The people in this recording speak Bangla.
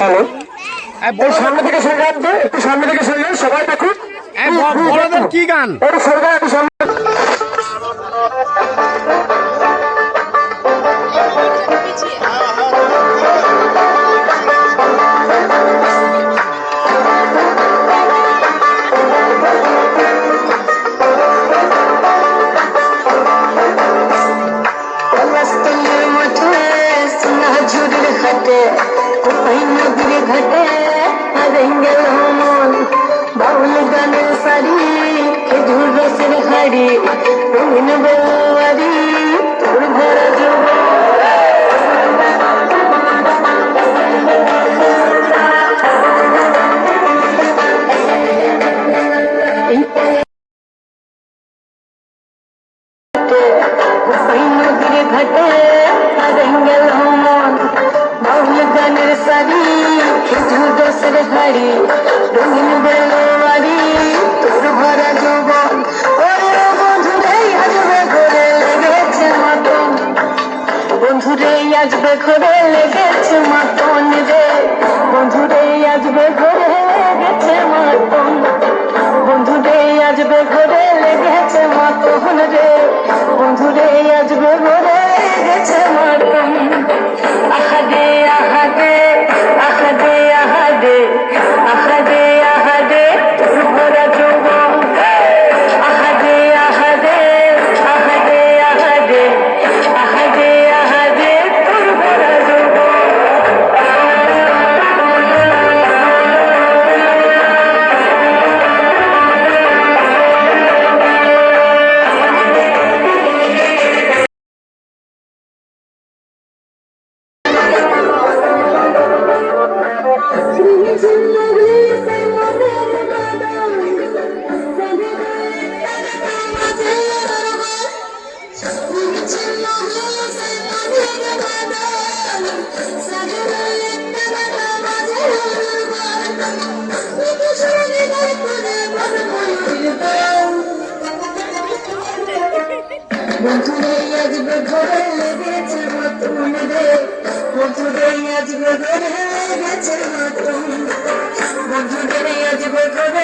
হ্যালো। সামনে থেকে সরে যান একটু সামনে থেকে সরে যান সবাই দেখুন। বড়দের কি গান? হারেঙ্গেল মন বাউল শাড়ি খেজুর রসের হাড়ি রঙিন বেলুয়ারি তোর আসবে ঘরে লেগেছে মতন রে বন্ধুরে আসবে ঘরে লেগেছে মতন রে। আসবে ঘরে ঘরে